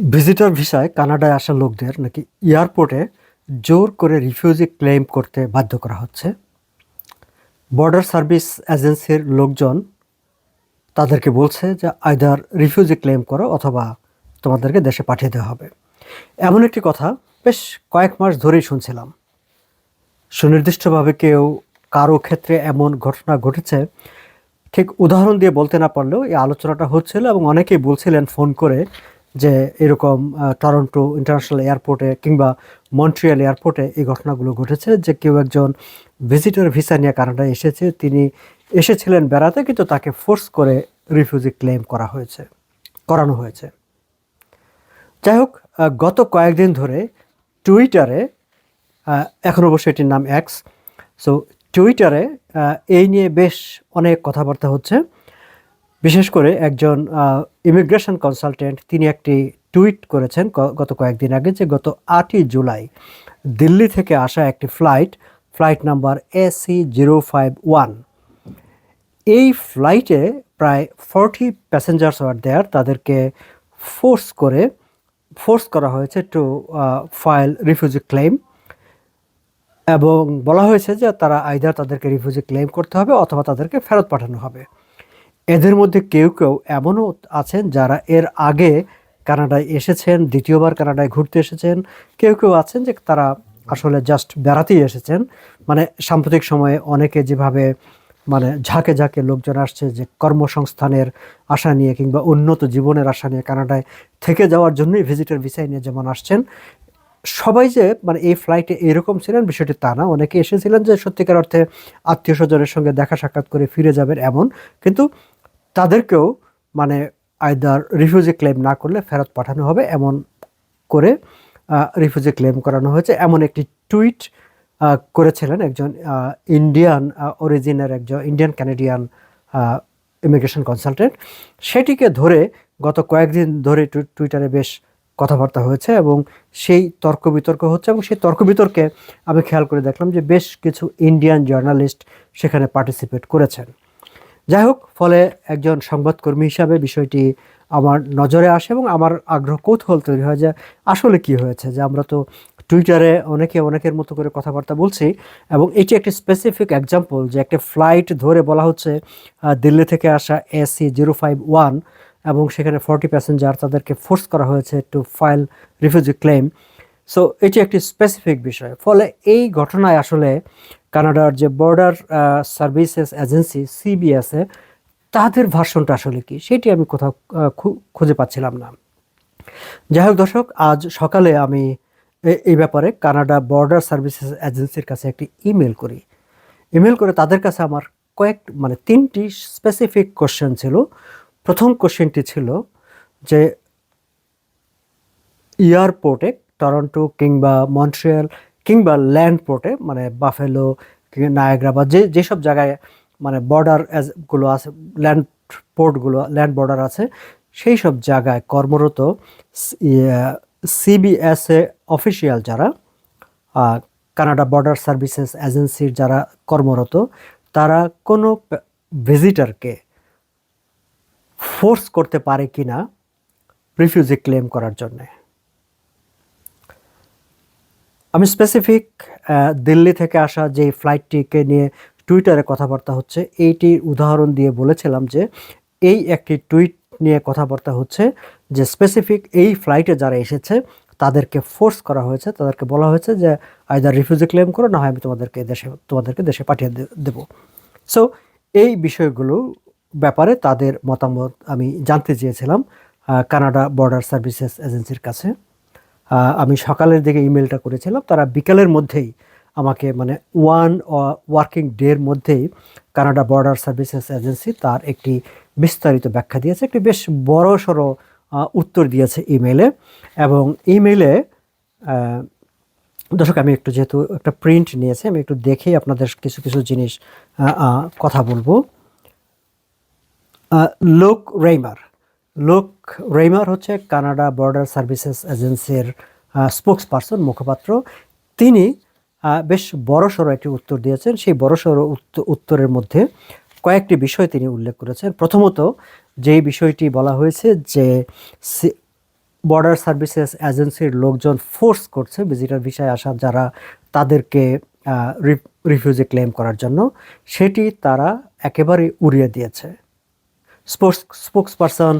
Visitor ভিসায় কানাডায় আসা লোকদের নাকি এয়ারপোর্টে জোর করে রিফিউজি ক্লেম করতে বাধ্য করা হচ্ছে। বর্ডার সার্ভিস এজেন্সির লোকজন তাদেরকে বলছে যে আইদার রিফিউজি ক্লেম করো অথবা তোমাদেরকে দেশে পাঠিয়ে দেওয়া হবে। এমন একটি কথা বেশ কয়েক মাস ধরেই শুনছিলাম। সুনির্দিষ্টভাবে কেউ কারও ক্ষেত্রে এমন ঘটনা ঘটেছে। ঠিক উদাহরণ দিয়ে বলতে না পারলেও এই আলোচনাটা হচ্ছিল এবং অনেকেই বলছিলেন ফোন করে যে এরকম টরন্টো ইন্টারন্যাশনাল এয়ারপোর্টে কিংবা মন্ট্রিয়াল এয়ারপোর্টে এই ঘটনাগুলো ঘটেছে যে কেউ একজন ভিজিটর ভিসা নিয়ে কানাডায় এসেছে। তিনি এসেছিলেন বেড়াতে কিন্তু তাকে ফোর্স করে রিফিউজি ক্লেম করা হয়েছে, করানো হয়েছে। যাই হোক গত কয়েকদিন ধরে টুইটারে এখন অবশ্য এটির নাম এক্স সো টুইটারে এই নিয়ে বেশ অনেক কথাবার্তা হচ্ছে। বিশেষ করে একজন ইমিগ্রেশন কনসালটেন্ট তিনি একটি টুইট করেছেন গত কয়েকদিন আগে যে গত আটই জুলাই দিল্লি থেকে আসা একটি flight flight number AC zero five one, এই ফ্লাইটে প্রায় ফর্টি প্যাসেঞ্জার্স আর দেয়ার তাদেরকে ফোর্স করে ফোর্স করা হয়েছে টু ফাইল রিফিউজি ক্লেম এবং বলা হয়েছে যে তারা আইদার তাদেরকে রিফিউজি ক্লেম করতে হবে অথবা তাদেরকে ফেরত পাঠানো হবে। এদের মধ্যে কেউ কেউ এমনও আছেন যারা এর আগে কানাডায় এসেছেন, দ্বিতীয়বার কানাডায় ঘুরতে এসেছেন। কেউ কেউ আছেন যে তারা আসলে জাস্ট বেড়াতেই এসেছেন। মানে সাম্প্রতিক সময়ে অনেকে যেভাবে মানে ঝাঁকে ঝাঁকে লোকজন আসছে যে কর্মসংস্থানের আশা নিয়ে কিংবা উন্নত জীবনের আশা নিয়ে কানাডায় থেকে যাওয়ার জন্যই ভিজিটর ভিসায় নিয়ে যেমন আসছেন, সবাই যে মানে এই ফ্লাইটে এরকম ছিলেন বিষয়টি তা না। অনেকে এসেছিলেন যে সত্যিকার অর্থে আত্মীয় স্বজনের সঙ্গে দেখা সাক্ষাৎ করে ফিরে যাবেন এমন, কিন্তু তাদেরকেও মানে আইদার রিফিউজি ক্লেম না করলে ফেরত পাঠানো হবে এমন করে রিফিউজি ক্লেম করানো হয়েছে। এমন একটি টুইট করেছিলেন একজন ইন্ডিয়ান অরিজিনের একজন ইন্ডিয়ান ক্যানাডিয়ান ইমিগ্রেশন কনসালটেন্ট সেটিকে ধরে গত কয়েকদিন ধরে টুইটারে বেশ কথাবার্তা হয়েছে এবং সেই তর্ক বিতর্ক হচ্ছে এবং সেই তর্ক বিতর্কে আমি খেয়াল করে দেখলাম যে বেশ কিছু ইন্ডিয়ান জার্নালিস্ট সেখানে পার্টিসিপেট করেছেন। যাই হোক, ফলে একজন সংবাদকর্মী হিসাবে বিষয়টি আমার নজরে আসে এবং আমার আগ্রহ কৌতূহল তৈরি হয় যে আসলে কি হয়েছে, যে আমরা তো টুইটারে অনেকে অনেকের মতো করে কথাবার্তা বলছি এবং এটি একটি স্পেসিফিক এক্সাম্পল যে একটা ফ্লাইট ধরে বলা হচ্ছে দিল্লি থেকে আসা এসি জিরো ফাইভ ওয়ান এবং সেখানে ফর্টি প্যাসেঞ্জার তাদেরকে ফোর্স করা হয়েছে to file refugee claim so এটি একটি স্পেসিফিক বিষয়। ফলে এই ঘটনায় আসলে কানাডার যে বর্ডার সার্ভিসেস এজেন্সি সিবিএসএ তাদের ভার্সনটা আসলে কি? সেটি আমি কোথাও খুঁজে পাচ্ছিলাম না। যাই হোক দর্শক, আজ সকালে আমি এই ব্যাপারে কানাডা বর্ডার সার্ভিসেস এজেন্সির কাছে একটি ইমেল করি। ইমেল করে তাদের কাছে আমার কয়েক মানে তিনটি স্পেসিফিক কোশ্চেন ছিল। প্রথম কোশ্চেনটি ছিল যে, এয়ারপোর্টে টরন্টো কিংবা মন্ট্রিয়াল কিংবা ল্যান্ড পোর্টে মানে বাফেলো, নায়াগ্রা বা যে, যেসব জায়গায় মানে বর্ডারগুলো আছে, ল্যান্ড পোর্টগুলো ল্যান্ড বর্ডার আছে, সেই সব জায়গায় কর্মরত সিবিএসএ অফিসিয়াল যারা কানাডা বর্ডার সার্ভিসেস এজেন্সির যারা কর্মরত, তারা কোনো ভিজিটারকে ফোর্স করতে পারে কিনা, রিফিউজি ক্লেম করার জন্যে। আমি স্পেসিফিক দিল্লি থেকে আসা যে ফ্লাইটটিকে নিয়ে টুইটারে কথাবার্তা হচ্ছে, এইটির উদাহরণ দিয়ে বলেছিলাম যে, এই একটি টুইট নিয়ে কথাবার্তা হচ্ছে যে স্পেসিফিক এই ফ্লাইটে যারা এসেছে, তাদেরকে ফোর্স করা হয়েছে, তাদেরকে বলা হয়েছে যে আইদার রিফিউজি ক্লেম করো, না হয় আমি তোমাদেরকে দেশে তোমাদেরকে দেশে পাঠিয়ে দেবো। সো এই বিষয়গুলো ব্যাপারে তাদের মতামত আমি জানতে চেয়েছিলাম কানাডা বর্ডার সার্ভিসেস এজেন্সির কাছে। আমি সকালের দিকে ইমেলটা করেছিলাম। তারা বিকালের মধ্যেই আমাকে মানে ওয়ান ওয়ার্কিং ডের মধ্যেই কানাডা বর্ডার সার্ভিসেস এজেন্সি তার একটি বিস্তারিত ব্যাখ্যা দিয়েছে। একটি বেশ বড় সড়ো উত্তর দিয়েছে ইমেলে এবং ইমেলে দর্শক, আমি একটু যেহেতু একটা প্রিন্ট নিয়েছি, আমি একটু দেখেই আপনাদের কিছু কিছু জিনিস কথা বলব। লোক রেইমার। লোক রেইমার হচ্ছে কানাডা বর্ডার সার্ভিসেস এজেন্সির স্পোক্স পারসন মুখপাত্র। তিনি বেশ বড়সড় একটি উত্তর দিয়েছেন। সেই বড়সড় উত্ত- উত্তরের মধ্যে কয়েকটি বিষয় তিনি উল্লেখ করেছেন। প্রথমত, যেই বিষয়টি বলা হয়েছে যে বর্ডার সার্ভিসেস এজেন্সির লোকজন ফোর্স করছে ভিজিটার ভিসায় আসা যারা তাদেরকে রিফিউজি ক্লেম করার জন্য, সেটি তারা একেবারে উড়িয়ে দিয়েছে। Sports spokesperson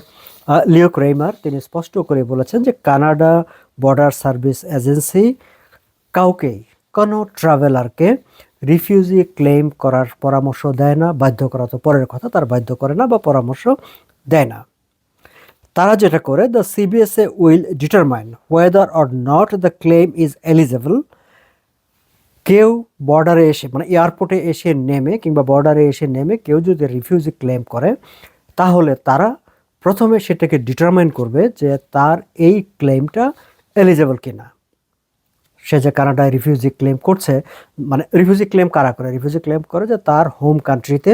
Leo Kramer, তিনি স্পষ্ট করে বলেছেন যে কানাডা বর্ডার সার্ভিস এজেন্সি কাউকেই কোনো ট্রাভেলারকে রিফিউজি ক্লেম করার পরামর্শ দেয় না, বাধ্য করা তো পরের কথা, তার বাধ্য করে না বা পরামর্শ দেয় না। তারা যেটা করে the CBSA will determine whether or not the claim is eligible কেউ বর্ডারে এসে মানে এয়ারপোর্টে এসে নেমে কিংবা বর্ডারে এসে নেমে কেউ যদি রিফিউজি ক্লেম করে, তাহলে তারা প্রথমে সেটাকে ডিটারমাইন করবে যে তার এই ক্লেমটা এলিজেবল কিনা। সে যে কানাডায় রিফিউজি ক্লেম করছে মানে রিফিউজি ক্লেম কারা করে? রিফিউজি ক্লেম করে যে তার হোম কান্ট্রিতে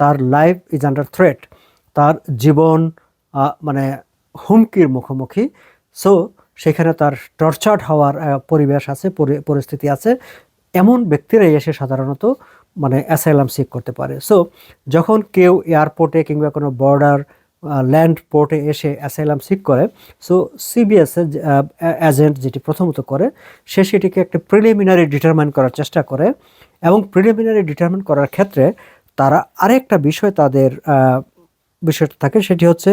তার লাইফ ইজ আন্ডার থ্রেট তার জীবন মানে হুমকির মুখোমুখি। সো সেখানে তার টর্চার্ড হওয়ার পরিবেশ আছে পরিস্থিতি আছে। এমন ব্যক্তিরাই এসে সাধারণত মানে অ্যাসাইলাম সিক করতে পারে। সো যখন কেউ এয়ারপোর্টে কিংবা কোনো বর্ডার ল্যান্ড পোর্টে এসে অ্যাসাইলাম সিক করে। সো সিবিএস এজেন্ট যেটি প্রথমত করে, সে সেটিকে একটা প্রিলিমিনারি ডিটারমাইন করার চেষ্টা করে এবং প্রিলিমিনারি ডিটারমাইন করার ক্ষেত্রে তারা আরেকটা বিষয় তাদের বিষয়টা থাকে, সেটি হচ্ছে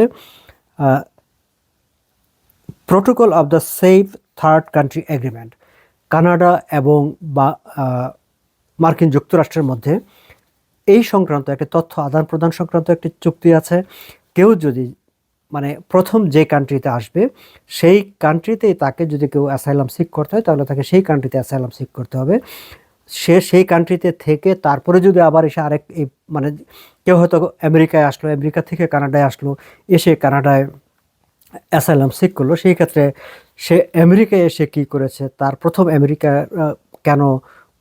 protocol of the safe third country agreement Canada এবং বা মার্কিন যুক্তরাষ্ট্রের মধ্যে এই সংক্রান্ত একটি তথ্য আদান প্রদান সংক্রান্ত একটি চুক্তি আছে। কেউ যদি মানে প্রথম যে কান্ট্রিতে আসবে, সেই কান্ট্রিতেই তাকে যদি কেউ অ্যাসাইলাম সিক করতে হয়, তাহলে তাকে সেই কান্ট্রিতে অ্যাসাইলাম সিক করতে হবে। সে সেই কান্ট্রিতে থেকে তারপরে যদি আবার এসে আরেক, এই মানে কেউ হয়তো আমেরিকায় আসলো, আমেরিকা থেকে কানাডায় আসলো, এসে কানাডায় অ্যাসাইলাম সিক করল, সেই ক্ষেত্রে সে আমেরিকায় এসে কি করেছে? তার প্রথম আমেরিকা কেন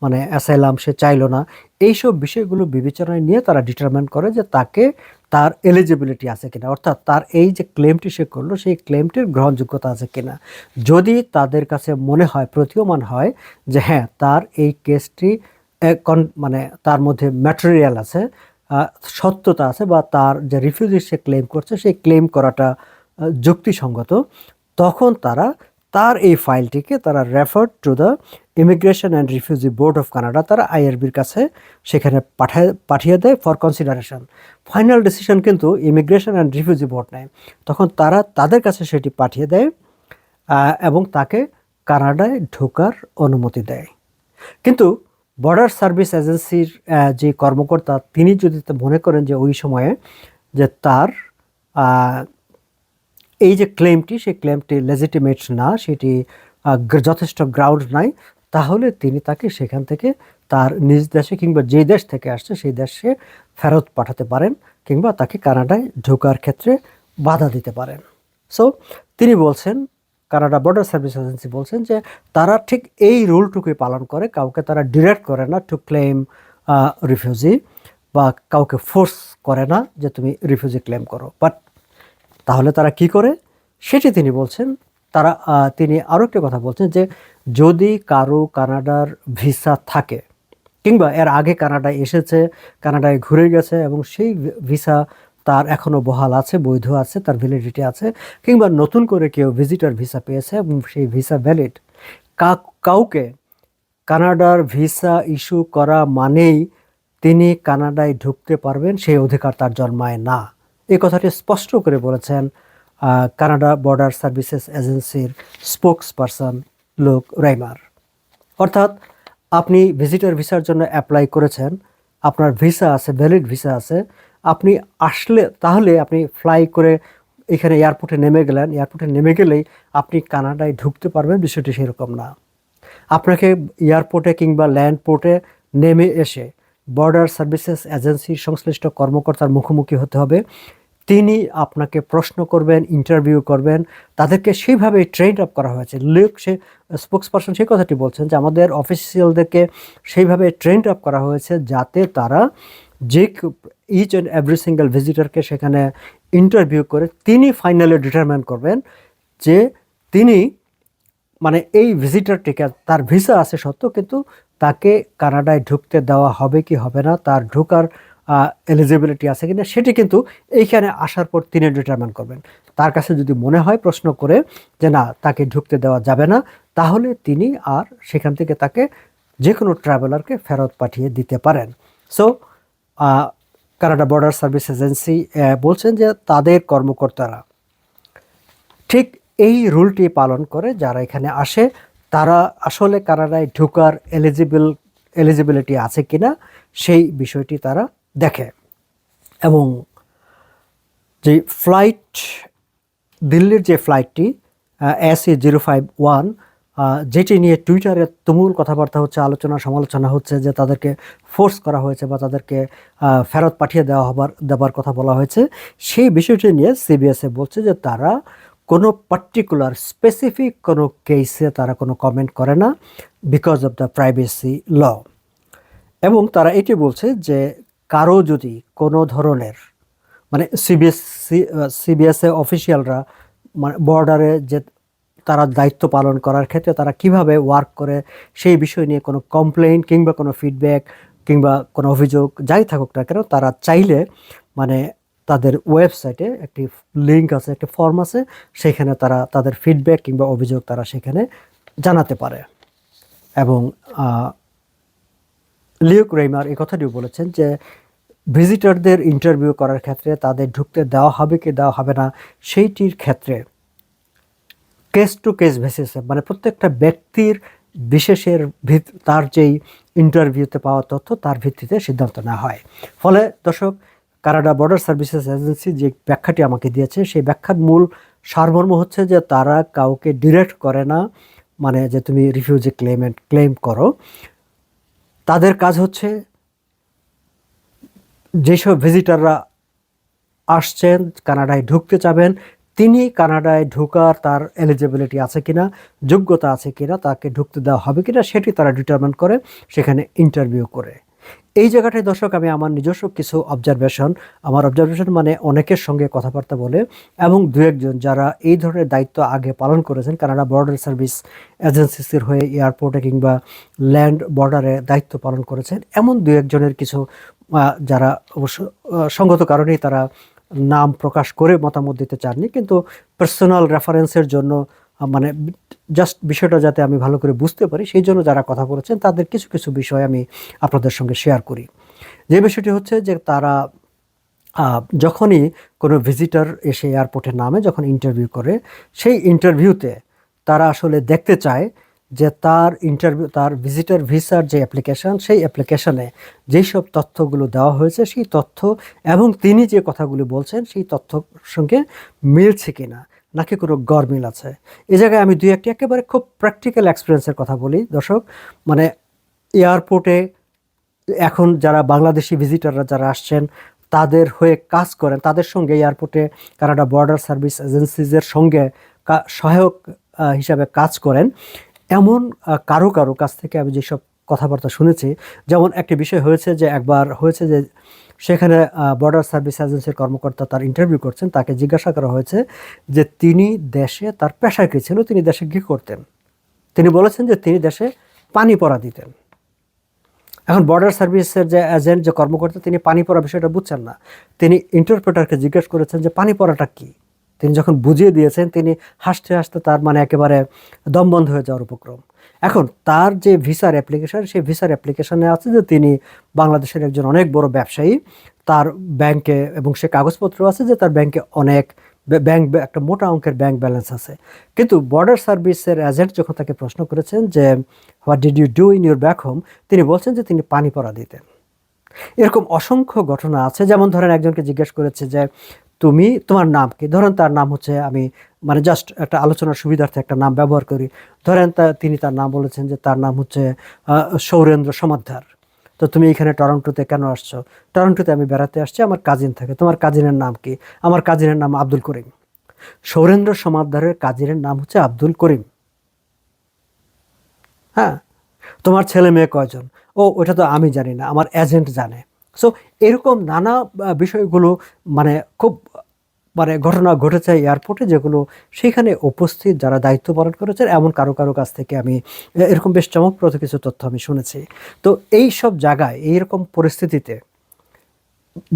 মানে অ্যাসাইলাম সে চাইলো না? এইসব বিষয়গুলো বিবেচনায় নিয়ে তারা ডিটারমাইন করে যে তাকে তার এলিজিবিলিটি আছে কিনা। অর্থাৎ তার এই যে ক্লেমটি সে করল, সেই ক্লেমটির গ্রহণযোগ্যতা আছে কিনা। যদি তাদের কাছে মনে হয়, প্রতীয়মান হয় যে হ্যাঁ তার এই কেসটি মানে তার মধ্যে ম্যাটেরিয়াল আছে সত্যতা আছে বা তার যে রিফিউজি সে ক্লেম করছে, সেই ক্লেম করাটা যুক্তিসঙ্গত, তখন তারা তার এই ফাইলটিকে তারা refer to the immigration and refugee board of Canada তারা আইআরবির কাছে সেখানে পাঠায়, পাঠিয়ে দেয় ফর কনসিডারেশন ফাইনাল ডিসিশন কিন্তু ইমিগ্রেশন অ্যান্ড রিফিউজি বোর্ড নেয়। তখন তারা তাদের কাছে সেটি পাঠিয়ে দেয় এবং তাকে কানাডায় ঢোকার অনুমতি দেয়। কিন্তু বর্ডার সার্ভিস এজেন্সির যে কর্মকর্তা, তিনি যদি মনে করেন যে ওই সময়ে যে তার এই যে ক্লেমটি সেই ক্লেমটি লেজিটিমেট না, সেটি যথেষ্ট গ্রাউন্ড নাই, তাহলে তিনি তাকে সেখান থেকে তার নিজ দেশে কিংবা যেই দেশ থেকে আসছে, সেই দেশে ফেরত পাঠাতে পারেন কিংবা তাকে কানাডায় ঢোকার ক্ষেত্রে বাধা দিতে পারেন। সো তিনি বলছেন, কানাডা বর্ডার সার্ভিস এজেন্সি বলছেন যে, তারা ঠিক এই রুলটুকুই পালন করে, কাউকে তারা ডিরেক্ট করে না টু ক্লেম রিফিউজি বা কাউকে ফোর্স করে না যে তুমি রিফিউজি ক্লেম করো। বাট তাহলে তারা কি করে? সেটি তিনি বলছেন। তারা তিনি আরও একটা কথা বলছেন যে, যদি কারও কানাডার ভিসা থাকে, কিংবা এর আগে কানাডায় এসেছে, কানাডায় ঘুরে গেছে, এবং সেই ভিসা তার এখনও বহাল আছে, বৈধ আছে, তার ভ্যালিডিটি আছে, কিংবা নতুন করে কেউ ভিজিটার ভিসা পেয়েছে, এবং সেই ভিসা ভ্যালিড কা, কাউকে কানাডার ভিসা ইস্যু করা মানেই তিনি কানাডায় ঢুকতে পারবেন, সেই অধিকার তার জন্মায় না। এই কথাটি স্পষ্ট করে বলেছেন কানাডা বর্ডার সার্ভিসেস এজেন্সির স্পোক্স পারসন লোক রাইমার। অর্থাৎ, আপনি ভিজিটার ভিসার জন্য অ্যাপ্লাই করেছেন, আপনার ভিসা আছে, ভ্যালিড ভিসা আছে, আপনি আসলে, তাহলে আপনি ফ্লাই করে এখানে এয়ারপোর্টে নেমে গেলেন, এয়ারপোর্টে নেমে গেলেই আপনি কানাডায় ঢুকতে পারবেন, বিষয়টি সেরকম না। আপনাকে এয়ারপোর্টে কিংবা ল্যান্ড পোর্টে নেমে এসে বর্ডার সার্ভিসেস এজেন্সির সংশ্লিষ্ট কর্মকর্তার মুখোমুখি হতে হবে তিনি আপনাকে প্রশ্ন করবেন ইন্টারভিউ করবেন। তাদেরকে সেইভাবে ট্রেন আপ করা হয়েছে। লোক সে স্পোক্স পারসন সেই কথাটি বলছেন যে আমাদের অফিসিয়ালদেরকে সেইভাবে ট্রেন আপ করা হয়েছে যাতে তারা যে ইচ অ্যান্ড এভরি সিঙ্গেল ভিজিটারকে সেখানে ইন্টারভিউ করে তিনি ফাইনালি ডিটারমাইন করবেন যে তিনি মানে এই ভিজিটরটিকে তার ভিসা আছে সত্ত্বেও কিন্তু তাকে কানাডায় ঢুকতে দেওয়া হবে কি হবে না, তার ঢোকার এলিজিবিলিটি আছে কিনা সেটি কিন্তু এইখানে আসার পর তিনি ডিটারমাইন করবেন। তার কাছে যদি মনে হয়, প্রশ্ন করে যে না, তাকে ঢুকতে দেওয়া যাবে না, তাহলে তিনি আর সেখান থেকে তাকে যে কোনো ট্রাভেলারকে ফেরত পাঠিয়ে দিতে পারেন। So Canada border service agency বলছেন যে তাদের কর্মকর্তারা ঠিক এই রুলটি পালন করে, যারা এখানে আসে, তারা আসলে কানাডায় ঢোকার এলিজিবল এলিজিবিলিটি আছে কিনা, সেই বিষয়টি তারা দেখে এবং যে ফ্লাইট দিল্লির যে ফ্লাইটটি এস জিরো ফাইভ ওয়ান যেটি নিয়ে টুইটারে তুমুল কথাবার্তা হচ্ছে, আলোচনা, সমালোচনা হচ্ছে যে তাদেরকে ফোর্স করা হয়েছে বা তাদেরকে ফেরত পাঠিয়ে দেওয়া হবার, দেবার কথা বলা হয়েছে। সেই বিষয়টি নিয়ে সিবিএসএ বলছে যে তারা কোনো পার্টিকুলার স্পেসিফিক কোনো কেসে তারা কোনো কমেন্ট করে না because of the privacy law এবং তারা এটি বলছে যে কারও যদি কোনো ধরনের মানে সিবিএসসি সিবিএসএ অফিসিয়ালরা মানে বর্ডারে যে তারা দায়িত্ব পালন করার ক্ষেত্রে তারা কীভাবে ওয়ার্ক করে, সেই বিষয় নিয়ে কোনো কমপ্লেইন কিংবা কোনো ফিডব্যাক কিংবা কোনো অভিযোগ যাই থাকুক না কেন, তারা চাইলে মানে তাদের ওয়েবসাইটে একটি লিঙ্ক আছে, একটি ফর্ম আছে, সেখানে তারা তাদের ফিডব্যাক কিংবা অভিযোগ তারা সেখানে জানাতে পারে। এবং লিওক রেইমার এই কথাটিও বলেছেন যে ভিজিটরদের ইন্টারভিউ করার ক্ষেত্রে তাদের ঢুকতে দেওয়া হবে কি দেওয়া হবে না, সেইটির ক্ষেত্রে কেস টু কেস বেসিসে মানে প্রত্যেকটা ব্যক্তির বিশেষের ভিত, তার যেই ইন্টারভিউতে পাওয়া তথ্য তার ভিত্তিতে সিদ্ধান্ত নেওয়া হয়। ফলে দর্শক, কানাডা বর্ডার সার্ভিসেস এজেন্সি যে ব্যাখ্যাটি আমাকে দিয়েছে, সেই ব্যাখ্যার মূল সারমর্ম হচ্ছে যে তারা কাউকে ডিরেক্ট করে না মানে যে তুমি রিফিউজি ক্লেমেন্ট ক্লেম করো। তাদের কাজ হচ্ছে যেসব ভিজিটাররা আসছেন, কানাডায় ঢুকতে চাবেন, তিনি কানাডায় ঢোকার তার এলিজিবিলিটি আছে কিনা, যোগ্যতা আছে কিনা, তাকে ঢুকতে দেওয়া হবে কিনা, সেটি তারা ডিটারমেন্ট করে, সেখানে ইন্টারভিউ করে। এই জায়গাটায় দর্শক, আমি আমার নিজস্ব কিছু অবজারভেশন আমার অবজারভেশন মানে অনেকের সঙ্গে কথাবার্তা বলে এবং দু একজন যারা এই ধরনের দায়িত্ব আগে পালন করেছেন, কানাডা বর্ডার সার্ভিস এজেন্সিসির হয়ে এয়ারপোর্টে কিংবা ল্যান্ড বর্ডারে দায়িত্ব পালন করেছেন, এমন দু একজনের কিছু যারা অবশ্য সঙ্গত কারণেই তারা নাম প্রকাশ করে মতামত দিতে চাননি, কিন্তু পার্সোনাল রেফারেন্সের জন্য মানে জাস্ট বিষয়টা যাতে আমি ভালো করে বুঝতে পারি, সেই জন্য যারা কথা বলেছেন, তাদের কিছু কিছু বিষয় আমি আপনাদের সঙ্গে শেয়ার করি। যে বিষয়টি হচ্ছে যে তারা যখনই কোনো ভিজিটার এসে এয়ারপোর্টে নামে, যখন ইন্টারভিউ করে, সেই ইন্টারভিউতে তারা আসলে দেখতে চায় যে তার ইন্টারভিউ তার ভিজিটার ভিসার যে অ্যাপ্লিকেশন সেই অ্যাপ্লিকেশানে যেই সব তথ্যগুলো দেওয়া হয়েছে, সেই তথ্য এবং তিনি যে কথাগুলি বলছেন, সেই তথ্যর সঙ্গে মিলছে কিনা, নাকি কোনো গরমিল আছে? এ জায়গায় আমি দুই একটি একেবারে খুব প্র্যাকটিক্যাল এক্সপিরিয়েন্সের কথা বলি, দর্শক। মানে এয়ারপোর্টে এখন যারা বাংলাদেশি ভিজিটাররা যারা আসছেন, তাদের হয়ে কাজ করেন, তাদের সঙ্গে এয়ারপোর্টে কানাডা বর্ডার সার্ভিস এজেন্সিজের সঙ্গে কা- সহায়ক হিসাবে কাজ করেন। এমন কারও কারও কাছ থেকে আমি যেসব কথাবার্তা শুনেছি, যেমন একটি বিষয় হয়েছে যে একবার হয়েছে যে সেখানে বর্ডার সার্ভিস এজেন্সির কর্মকর্তা তার ইন্টারভিউ করছেন, তাকে জিজ্ঞাসা করা হয়েছে যে তিনি দেশে তার পেশা কী ছিল, তিনি দেশে কী করতেন? তিনি বলেছেন যে তিনি দেশে পানি পড়া দিতেন। এখন বর্ডার সার্ভিসের যে এজেন্ট যে কর্মকর্তা, তিনি পানি পড়া বিষয়টা বুঝছেন না। তিনি ইন্টারপ্রেটারকে জিজ্ঞেস করেছেন যে পানি পড়াটা কি? তিনি যখন বুঝিয়ে দিয়েছেন, তিনি হাসতে হাসতে তার মানে একেবারে দম বন্ধ হয়ে যাওয়ার উপক্রম। এখন তার যে ভিসার অ্যাপ্লিকেশন, সেই ভিসার অ্যাপ্লিকেশনে আছে যে তিনি বাংলাদেশের একজন অনেক বড় ব্যবসায়ী, তার ব্যাংকে এবং সে কাগজপত্র আছে যে তার ব্যাংকে অনেক ব্য- ব্যাংক একটা মোটা অঙ্কের ব্যাংক ব্যালেন্স আছে। কিন্তু বর্ডার সার্ভিসের এজেন্ট যখন তাকে প্রশ্ন করেছেন যে, what did you do in your back home? তিনি বলছেন যে, তিনি পানি পড়া দিতেন। এরকম অসংখ্য ঘটনা আছে। যেমন ধরেন একজনকে জিজ্ঞেস করেছে যে তুমি তোমার নাম কি ধরেন তার নাম হচ্ছে আমি মানে জাস্ট একটা আলোচনার সুবিধার্থে একটা নাম ব্যবহার করি। ধরেন তা, তিনি তার নাম বলেছেন যে তার নাম হচ্ছে সৌরেন্দ্র সমাদ্দার। তো তুমি এখানে টরন্টোতে কেন আসছো? টরন্টোতে আমি বেড়াতে আসছি, আমার কাজিন থাকে। তোমার কাজিনের নাম কি? আমার কাজিনের নাম আব্দুল করিম। সৌরেন্দ্র সমাদ্দারের কাজিনের নাম হচ্ছে আব্দুল করিম। হ্যাঁ? তোমার ছেলে মেয়ে কয়জন? ও, ওটা তো আমি জানি না, আমার এজেন্ট জানে। সো এরকম নানা বিষয়গুলো মানে খুব মানে ঘটনা ঘটেছে এয়ারপোর্টে যেগুলো সেখানে উপস্থিত যারা দায়িত্ব পালন করেছেন, এমন কারও কারও কাছ থেকে আমি এরকম বেশ চমকপ্রদ কিছু তথ্য আমি শুনেছি। তো এই সব জায়গায়, এইরকম পরিস্থিতিতে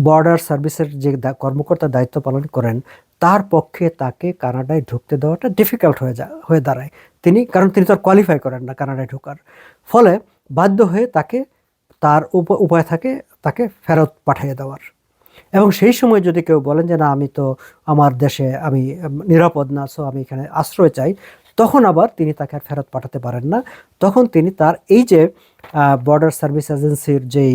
বর্ডার সার্ভিসের যে কর্মকর্তা দায়িত্ব পালন করেন, তার পক্ষে তাকে কানাডায় ঢুকতে দেওয়াটা ডিফিকাল্ট হয়ে যা, হয়ে দাঁড়ায়। তিনি, কারণ তিনি তো আর কোয়ালিফাই করেন না কানাডায় ঢোকার। ফলে বাধ্য হয়ে তাকে, তার উপ- উপায় থাকে তাকে ফেরত পাঠিয়ে দেওয়ার। এবং সেই সময় যদি কেউ বলেন যে, না, আমি তো আমার দেশে আমি নিরাপদ না সো আমি এখানে আশ্রয় চাই, তখন আবার তিনি তাকে আর ফেরত পাঠাতে পারেন না। তখন তিনি তার এই যে বর্ডার সার্ভিস এজেন্সির যেই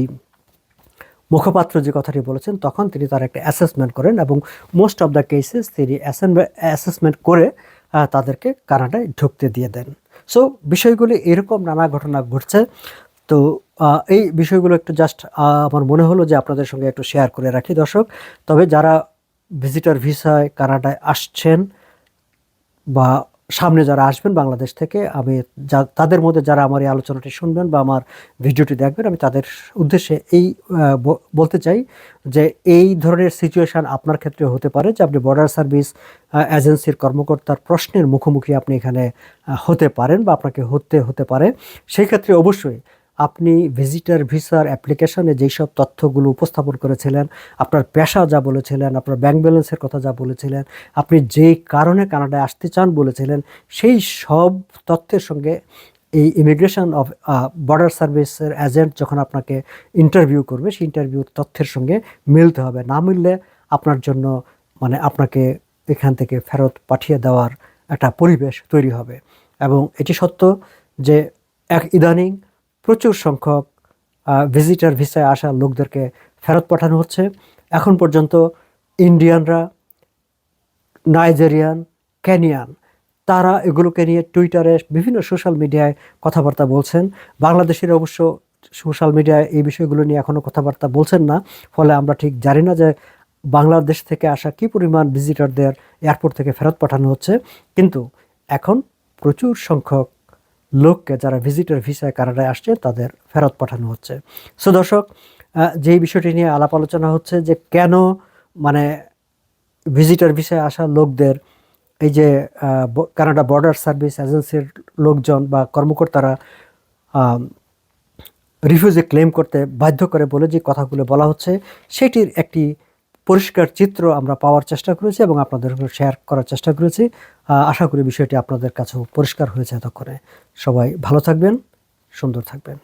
মুখপাত্র যে কথাটি বলেছেন, তখন তিনি তার একটা অ্যাসেসমেন্ট করেন এবং মোস্ট অফ দ্য কেসেস তিনি অ্যাসেসমেন্ট করে তাদেরকে কানাডায় ঢুকতে দিয়ে দেন। সো বিষয়গুলি এরকম নানা ঘটনা ঘটছে। তো এই বিষয়গুলো একটু জাস্ট আমার মনে হলো যে আপনাদের সঙ্গে একটু শেয়ার করে রাখি দর্শক। তবে যারা ভিজিটার ভিসায় কানাডায় আসছেন বা সামনে যারা আসবেন বাংলাদেশ থেকে, আমি যা- তাদের মধ্যে যারা আমার এই আলোচনাটি শুনবেন বা আমার ভিডিওটি দেখবেন, আমি তাদের উদ্দেশ্যে এই বলতে চাই যে এই ধরনের সিচুয়েশন আপনার ক্ষেত্রে হতে পারে যে আপনি বর্ডার সার্ভিস এজেন্সির কর্মকর্তার প্রশ্নের মুখোমুখি আপনি এখানে হতে পারেন বা আপনাকে হতে হতে পারে। সেই ক্ষেত্রে অবশ্যই আপনি ভিজিটার ভিসার অ্যাপ্লিকেশনে যেই সব তথ্যগুলো উপস্থাপন করেছিলেন, আপনার পেশা যা বলেছিলেন, আপনার ব্যাংক ব্যালেন্সের কথা যা বলেছিলেন, আপনি যেই কারণে কানাডায় আসতে চান বলেছিলেন, সেই সব তথ্যের সঙ্গে এই ইমিগ্রেশন অফ বর্ডার সার্ভিসের এজেন্ট যখন আপনাকে ইন্টারভিউ করবে, সেই ইন্টারভিউর তথ্যের সঙ্গে মিলতে হবে। না মিললে আপনার জন্য মানে আপনাকে এখান থেকে ফেরত পাঠিয়ে দেওয়ার একটা পরিবেশ তৈরি হবে। এবং এটি সত্য যে এক ইদানিং প্রচুর সংখ্যক ভিজিটার ভিসায় আসা লোকদেরকে ফেরত পাঠানো হচ্ছে। এখন পর্যন্ত ইন্ডিয়ানরা নাইজেরিয়ান কেনিয়ান তারা এগুলোকে নিয়ে টুইটারে বিভিন্ন সোশ্যাল মিডিয়ায় কথাবার্তা বলছেন। বাংলাদেশের অবশ্য সোশ্যাল মিডিয়ায় এই বিষয়গুলো নিয়ে এখনও কথাবার্তা বলছেন না। ফলে আমরা ঠিক জানি না যে বাংলাদেশ থেকে আসা কী পরিমাণ ভিজিটরদের এয়ারপোর্ট থেকে ফেরত পাঠানো হচ্ছে। কিন্তু এখন প্রচুর সংখ্যক লোককে যারা ভিজিটর ভিসায় কানাডায় আসছে, তাদের ফেরত পাঠানো হচ্ছে। সো দর্শক যেই বিষয়টি নিয়ে আলাপ আলোচনা হচ্ছে যে কেন মানে ভিজিটর ভিসায় আসা লোকদের, এই যে কানাডা বর্ডার সার্ভিস এজেন্সির লোকজন বা কর্মকর্তারা রিফিউজি ক্লেম করতে বাধ্য করে বলে যে কথাগুলো বলা হচ্ছে, সেটির একটি পরিষ্কার চিত্র আমরা পাওয়ার চেষ্টা করেছি এবং আপনাদের শেয়ার করার চেষ্টা করেছি। আশা করি বিষয়টি আপনাদের কাছেও পরিষ্কার হয়েছে এতক্ষণে। সবাই ভালো থাকবেন, সুন্দর থাকবেন।